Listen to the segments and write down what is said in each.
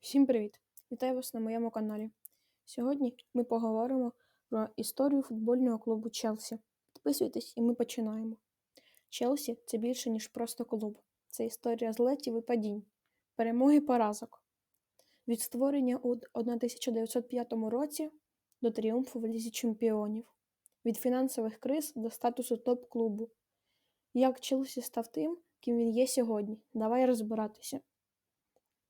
Всім привіт! Вітаю вас на моєму каналі. Сьогодні ми поговоримо про історію футбольного клубу Челсі. Підписуйтесь і ми починаємо. Челсі це більше, ніж просто клуб. Це історія злетів і падінь, перемоги і поразок. Від створення у 1905 році до тріумфу в Лізі Чемпіонів, від фінансових криз до статусу топ-клубу. Як Челсі став тим, ким він є сьогодні? Давай розбиратися.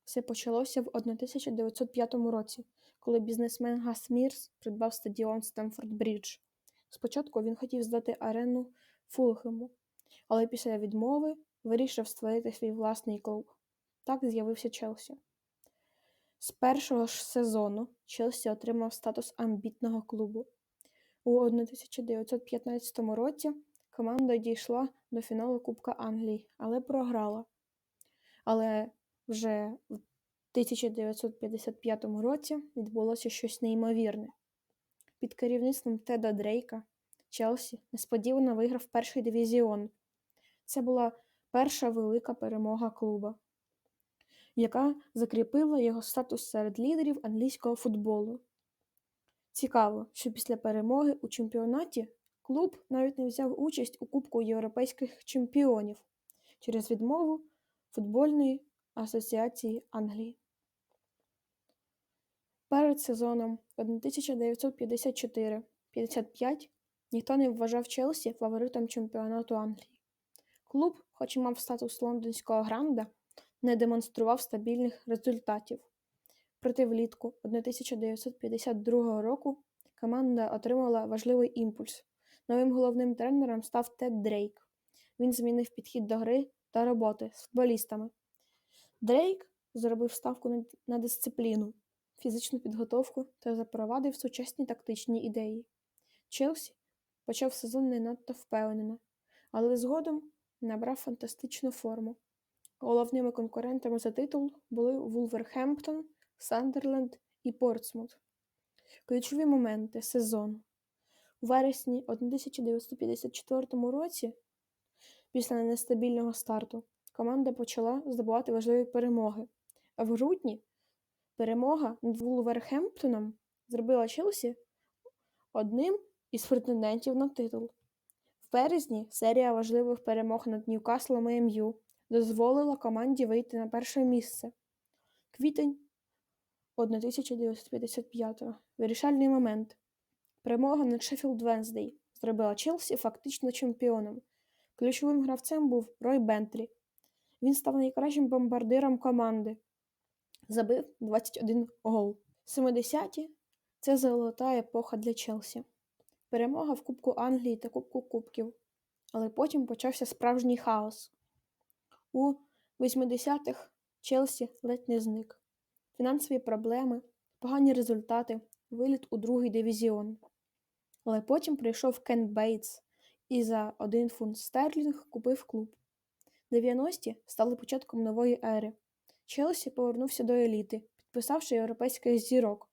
Все почалося в 1905 році, коли бізнесмен Гас Мірс придбав стадіон Стемфорд Брідж. Спочатку він хотів здати арену Фулхему, але після відмови вирішив створити свій власний клуб. Так з'явився Челсі. З першого ж сезону Челсі отримав статус амбітного клубу. У 1915 році команда дійшла до фіналу Кубка Англії, але програла. Але вже в 1955 році відбулося щось неймовірне. Під керівництвом Теда Дрейка Челсі несподівано виграв перший дивізіон. Це була перша велика перемога клуба, яка закріпила його статус серед лідерів англійського футболу. Цікаво, що після перемоги у чемпіонаті клуб навіть не взяв участь у Кубку європейських чемпіонів через відмову футбольної Асоціації Англії. Перед сезоном 1954-55 ніхто не вважав Челсі фаворитом чемпіонату Англії. Клуб, хоч і мав статус лондонського гранда, не демонстрував стабільних результатів. Проте влітку 1952 року команда отримала важливий імпульс. Новим головним тренером став Тед Дрейк. Він змінив підхід до гри та роботи з футболістами. Дрейк зробив ставку на дисципліну, фізичну підготовку та запровадив сучасні тактичні ідеї. Челсі почав сезон не надто впевнено, але згодом набрав фантастичну форму. Головними конкурентами за титул були Вулверхемптон, Сандерленд і Портсмут. Ключові моменти сезону. У вересні 1954 році, після нестабільного старту, команда почала здобувати важливі перемоги. А в грудні перемога над Вулверхемптоном зробила Челсі одним із претендентів на титул. В березні серія важливих перемог над Ньюкаслом і МЮ дозволила команді вийти на перше місце. Квітень 1955 Вирішальний момент. Перемога над Шеффілд Венздей зробила Челсі фактично чемпіоном. Ключовим гравцем був Рой Бентлі. Він став найкращим бомбардиром команди, забив 21 гол. 70-ті це золота епоха для Челсі. Перемога в Кубку Англії та Кубку Кубків. Але потім почався справжній хаос. У 80-х Челсі ледь не зник. Фінансові проблеми, погані результати, виліт у другий дивізіон. Але потім прийшов Кен Бейтс і за один фунт стерлінг купив клуб. 90-ті стали початком нової ери. Челсі повернувся до еліти, підписавши європейських зірок.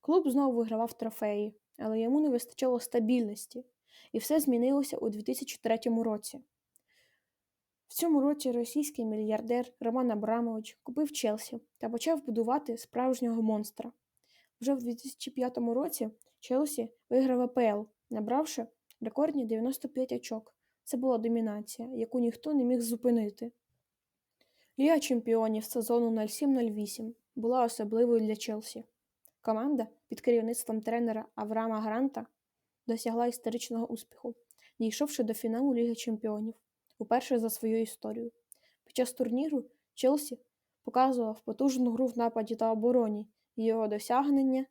Клуб знову вигравав трофеї, але йому не вистачало стабільності, і все змінилося у 2003 році. В цьому році російський мільярдер Роман Абрамович купив Челсі та почав будувати справжнього монстра. Вже в 2005 році Челсі виграв АПЛ, набравши рекордні 95 очок. Це була домінація, яку ніхто не міг зупинити. Ліга чемпіонів сезону 07-08 була особливою для Челсі. Команда під керівництвом тренера Авраама Гранта досягла історичного успіху, дійшовши до фіналу Ліги Чемпіонів уперше за свою історію. Під час турніру Челсі показував потужну гру в нападі та обороні, і його досягнення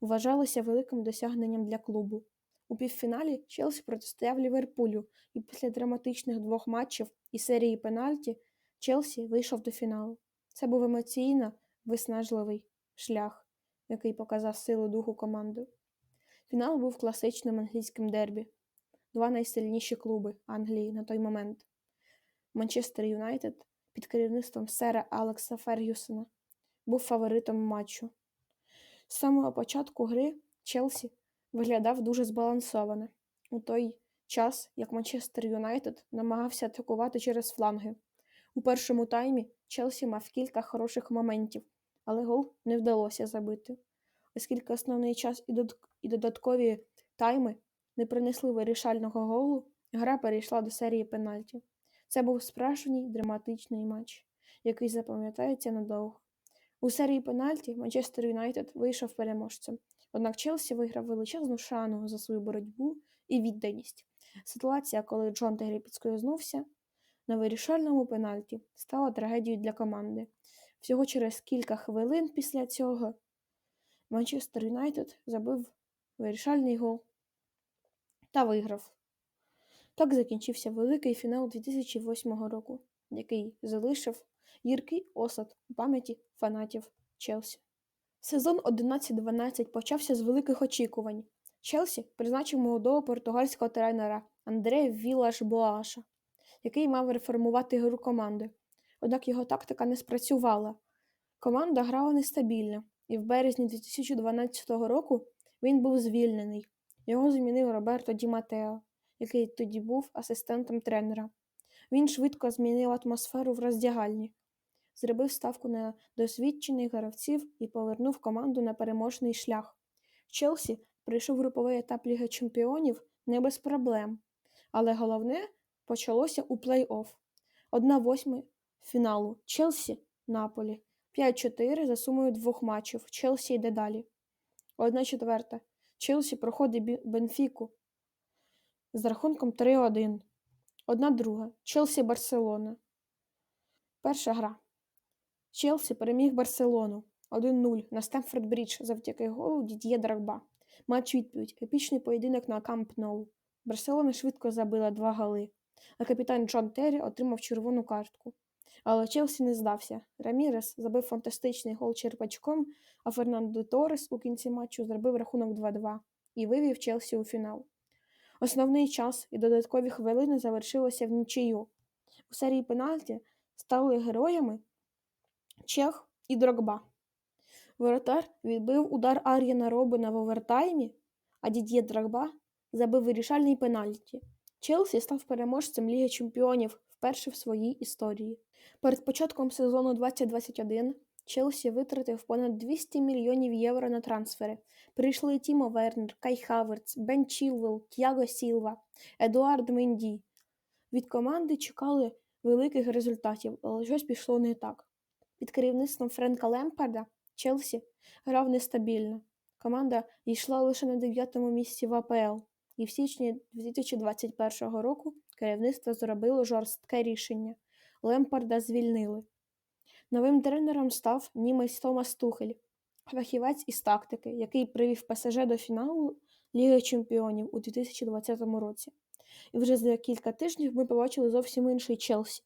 вважалося великим досягненням для клубу. У півфіналі Челсі протистояв Ліверпулю, і після драматичних двох матчів і серії пенальті Челсі вийшов до фіналу. Це був емоційно виснажливий шлях, який показав силу духу команди. Фінал був класичним англійським дербі. Два найсильніші клуби Англії на той момент. Манчестер Юнайтед під керівництвом сера Алекса Фергюсона був фаворитом матчу. З самого початку гри Челсі виглядав дуже збалансовано у той час, як Манчестер Юнайтед намагався атакувати через фланги. У першому таймі Челсі мав кілька хороших моментів, але гол не вдалося забити, оскільки основний час і додаткові тайми не принесли вирішального голу, гра перейшла до серії пенальті. Це був справжній драматичний матч, який запам'ятається надовго. У серії пенальті Манчестер Юнайтед вийшов переможцем, однак Челсі виграв величезну шану за свою боротьбу і відданість. Ситуація, коли Джон Террі підскользнувся на вирішальному пенальті, стала трагедією для команди. Всього через кілька хвилин після цього Манчестер Юнайтед забив вирішальний гол та виграв. Так закінчився великий фінал 2008 року, який залишив гіркий осад у пам'яті фанатів Челсі. Сезон 11-12 почався з великих очікувань. Челсі призначив молодого португальського тренера Андрея Вілаш Боаша, який мав реформувати гру команди. Однак його тактика не спрацювала. Команда грала нестабільно, і в березні 2012 року він був звільнений. Його замінив Роберто Ді Матео, який тоді був асистентом тренера. Він швидко змінив атмосферу в роздягальні, зробив ставку на досвідчених гравців і повернув команду на переможний шлях. Челсі прийшов груповий етап Ліги Чемпіонів не без проблем, але головне почалося у плей-офф. Одна восьма фіналу Челсі Наполі. 5-4 за сумою двох матчів. Челсі йде далі. Одна четверта. Челсі проходить Бенфіку з рахунком 3-1. Одна друга. Челсі Барселона. Перша гра. Челсі переміг Барселону 1-0 на Стемфорд Брідж завдяки голу Дід'є Драгба. Матч відповідь. Епічний поєдинок на Камп Ноу. Барселона швидко забила два голи, а капітан Джон Террі отримав червону картку. Але Челсі не здався. Рамірес забив фантастичний гол черпачком, а Фернандо Торес у кінці матчу зробив рахунок 2-2 і вивів Челсі у фінал. Основний час і додаткові хвилини завершилися в нічию. У серії пенальті стали героями Чех і Дрогба. Воротар відбив удар Ар'єна Робина в овертаймі, а Дід'є Дрогба забив вирішальний пенальті. Челсі став переможцем Ліги Чемпіонів вперше в своїй історії. Перед початком сезону 2021 Челсі витратив понад 200 мільйонів євро на трансфери. Прийшли Тімо Вернер, Кай Хаверц, Бен Чілвелл, Тяго Сілва, Едуард Менді. Від команди чекали великих результатів, але щось пішло не так. Під керівництвом Френка Лемпарда Челсі грав нестабільно. Команда йшла лише на дев'ятому місці в АПЛ, і в січні 2021 року керівництво зробило жорстке рішення. Лемпарда звільнили. Новим тренером став німець Томас Тухель, фахівець із тактики, який привів ПСЖ до фіналу Ліги Чемпіонів у 2020 році. І вже за кілька тижнів ми побачили зовсім інший Челсі.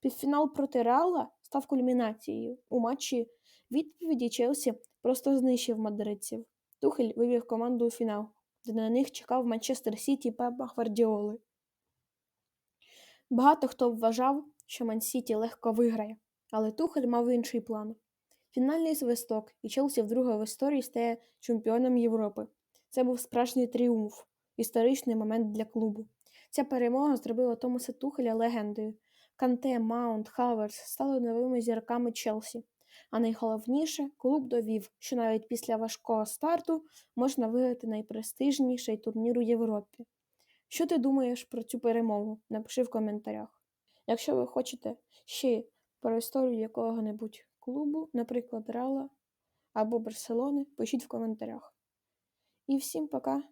Півфінал проти Реала став кульмінацією. У матчі відповіді Челсі просто знищив мадридців. Тухель вивів команду у фінал, де на них чекав Манчестер Сіті Пепа Гвардіоли. Багато хто вважав, що Ман-Сіті легко виграє, але Тухель мав інший план. Фінальний свисток, і Челсі вдруге в історії стає чемпіоном Європи. Це був справжній тріумф, історичний момент для клубу. Ця перемога зробила Томаса Тухеля легендою. Канте, Маунт, Хаверс стали новими зірками Челсі. А найголовніше, клуб довів, що навіть після важкого старту можна виграти найпрестижніший турнір у Європі. Що ти думаєш про цю перемогу? Напиши в коментарях. Якщо ви хочете ще про історію якого-небудь клубу, наприклад, Реала або Барселони, пишіть в коментарях. І всім пока!